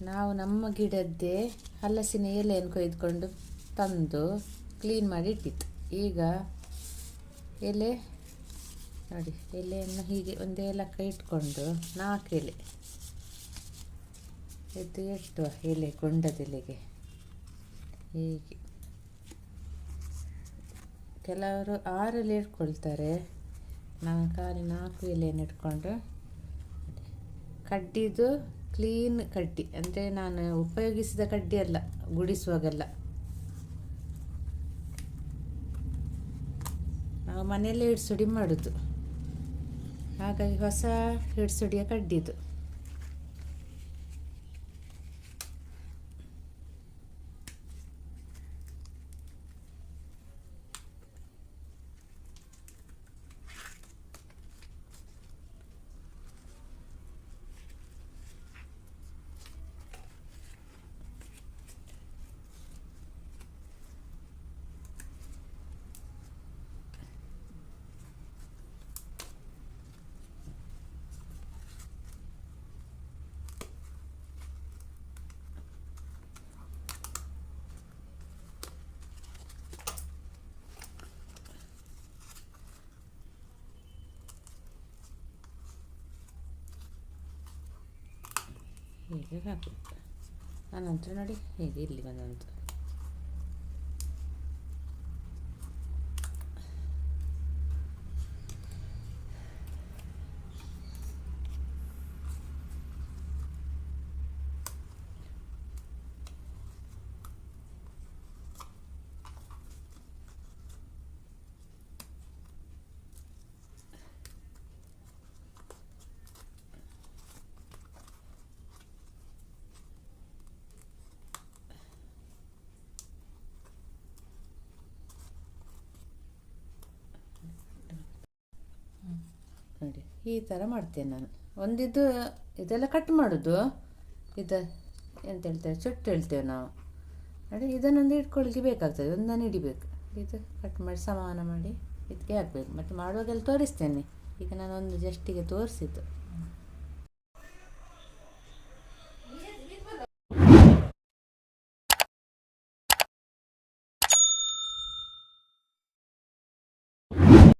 ನಾವು ನಮ್ಮ ಗಿಡದ್ದೇ ಹಲಸಿನ ಎಲೆಯನ್ನು ಕೊಯ್ದುಕೊಂಡು ತಂದು ಕ್ಲೀನ್ ಮಾಡಿ ಇಟ್ಟಿತ್ತು ಈಗ ಎಲೆ, ನೋಡಿ, ಎಲೆಯನ್ನು ಹೀಗೆ ಒಂದೇ ಲೆಕ್ಕ ಇಟ್ಕೊಂಡು ನಾಲ್ಕು ಎಲೆ ಇದು ಇಟ್ಟುವ ಎಲೆ ಗೊಂಡದೆಲೆಗೆ ಹೀಗೆ. ಕೆಲವರು ಆರು ಎಲೆ ಇಟ್ಕೊಳ್ತಾರೆ. ನಾನು ಖಾಲಿ ನಾಲ್ಕು ಎಲೆಯನ್ನು ಇಟ್ಕೊಂಡು ಕಡ್ಡಿದು ಕ್ಲೀನ್ ಕಡ್ಡಿ, ಅಂದರೆ ನಾನು ಉಪಯೋಗಿಸಿದ ಕಡ್ಡಿ ಅಲ್ಲ, ಗುಡಿಸುವಾಗೆಲ್ಲ. ನಾವು ಮನೆಯಲ್ಲೇ ಹಿಡ್ಸುಡಿ ಮಾಡೋದು. ಹಾಗಾಗಿ ಹೊಸ ಹಿಡ್ಸುಡಿಯ ಕಡ್ಡಿದು. ಹೀಗೆ ಹಾಕಬೇಕು ಆನಂತರ ನೋಡಿ ಹೀಗೆ ಇಲ್ಲಿ ಬಂದಂತು ನೋಡಿ ಈ ಥರ ಮಾಡ್ತೇನೆ ನಾನು. ಒಂದಿದ್ದು ಇದೆಲ್ಲ ಕಟ್ ಮಾಡೋದು. ಇದು ಎಂತ ಹೇಳ್ತೇವೆ? ಚುಟ್ಟು ಹೇಳ್ತೇವೆ ನಾವು. ನೋಡಿ ಇದನ್ನೊಂದು ಇಟ್ಕೊಳ್ಳಿಕ್ಕೆ ಬೇಕಾಗ್ತದೆ. ಒಂದನ್ನು ಹಿಡಿಬೇಕು. ಇದು ಕಟ್ ಮಾಡಿ, ಸಮಾನ ಮಾಡಿ ಇದಕ್ಕೆ ಹಾಕ್ಬೇಕು. ಮತ್ತು ಮಾಡುವಾಗೆಲ್ಲ ತೋರಿಸ್ತೇನೆ. ಈಗ ನಾನು ಒಂದು ಜಸ್ಟಿಗೆ ತೋರಿಸಿದ್ದು.